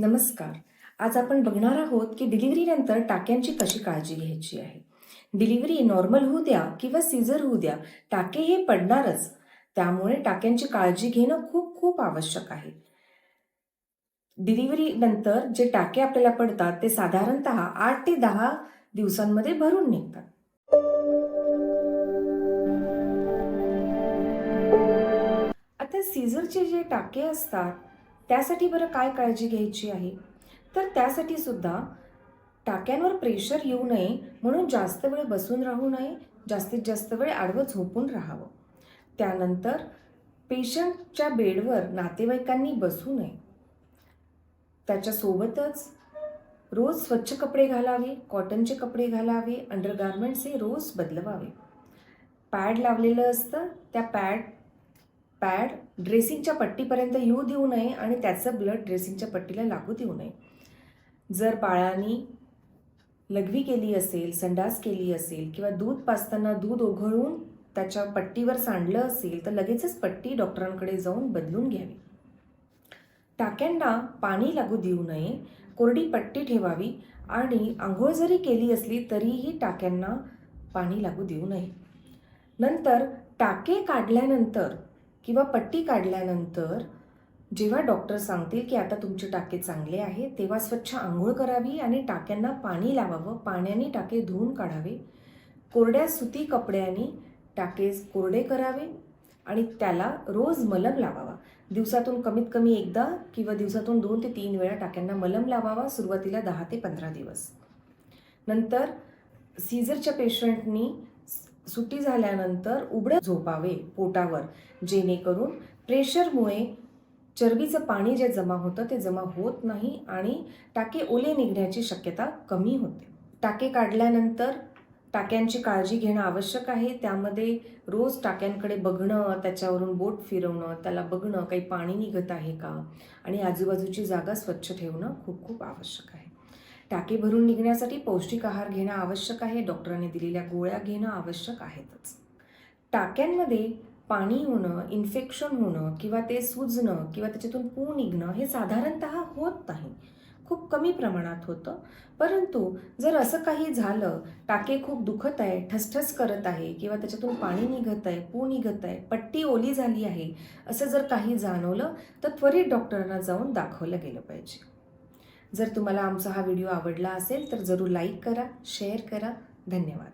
नमस्कार. आज आपण बघणार आहोत की डिलिव्हरीनंतर टाक्यांची कशी काळजी घ्यायची आहे. डिलिव्हरी नॉर्मल होऊ द्या किंवा सीझर होऊ द्या टाके हे पडणारच. त्यामुळे टाक्यांची काळजी घेणं खूप खूप आवश्यक आहे. डिलिव्हरी नंतर जे टाके आपल्याला पडतात ते साधारणत आठ ते दहा दिवसांमध्ये भरून निघतात. आता सीझरचे जे टाके असतात त्यासाठी बरं काय काळजी घ्यायची आहे? तर त्यासाठी सुद्धा टाक्यांवर प्रेशर येऊ नये म्हणून जास्त वेळ बसून राहू नये जास्तीत जास्त वेळ आडवं झोपून राहावं. त्यानंतर पेशंटच्या बेडवर नातेवाईकांनी बसू नये. त्याच्यासोबतच रोज स्वच्छ कपडे घालावे कॉटनचे कपडे घालावे अंडरगार्मेंट्स हे रोज बदलवावे. पॅड लावलेलं असतं त्या पॅड पॅड ड्रेसिंगच्या पट्टीपर्यंत येऊ देऊ नये आणि त्याचं ब्लड ड्रेसिंगच्या पट्टीला लागू देऊ नये. जर बाळाने लघवी केली असेल संडास केली असेल किंवा दूध पाजताना दूध ओघळून त्याच्या पट्टीवर सांडलं असेल तर लगेचच पट्टी डॉक्टरांकडे जाऊन बदलून घ्यावी. टाक्यांना पाणी लागू देऊ नये कोरडी पट्टी ठेवावी आणि आंघोळ जरी केली असली तरीही टाक्यांना पाणी लागू देऊ नये. नंतर टाके काढल्यानंतर किंवा पट्टी काढल्यानंतर जेव्हा डॉक्टर सांगतील की आता तुमचे टाके चांगले आहे तेव्हा स्वच्छ आंघोळ करावी आणि टाक्यांना पाणी लावावं पाण्याने टाके धुवून काढावे. कोरड्या सुती कपड्याने टाके कोरडे करावे आणि त्याला रोज मलम लावावा. दिवसातून कमीत कमी एकदा किंवा दिवसातून दोन ते तीन वेळा टाक्यांना मलम लावावा सुरुवातीला दहा ते पंधरा दिवस. नंतर सीझरच्या पेशंटनी सुट्टी झाल्यानंतर उघडं झोपावे पोटावर जेणेकरून प्रेशरमुळे चरबीचं पाणी जे जमा होतं ते जमा होत नाही आणि टाके ओले निघण्याची शक्यता कमी होते. टाके काढल्यानंतर टाक्यांची काळजी घेणं आवश्यक आहे. त्यामध्ये रोज टाक्यांकडे बघणं त्याच्यावरून बोट फिरवणं त्याला बघणं काही पाणी निघत आहे का? आणि आजूबाजूची जागा स्वच्छ ठेवणं खूप खूप आवश्यक आहे. टाके भरून निघण्यासाठी पौष्टिक आहार घेणं आवश्यक आहे. डॉक्टरांनी दिलेल्या गोळ्या घेणं आवश्यक आहेतच. टाक्यांमध्ये पाणी होणं इन्फेक्शन होणं किंवा ते सुजणं किंवा त्याच्यातून पू निघणं हे साधारणत होत नाही. खूप कमी प्रमाणात होतं. परंतु जर असं काही झालं टाके खूप दुखत आहे ठसठस करत आहे किंवा त्याच्यातून पाणी निघत आहे पू निघत आहे पट्टी ओली झाली आहे असं जर काही जाणवलं तर त्वरित डॉक्टरांना जाऊन दाखवलं गेलं पाहिजे. जर तुम्हाला आमचा हा व्हिडिओ आवडला असेल तर जरूर लाईक करा शेअर करा. धन्यवाद.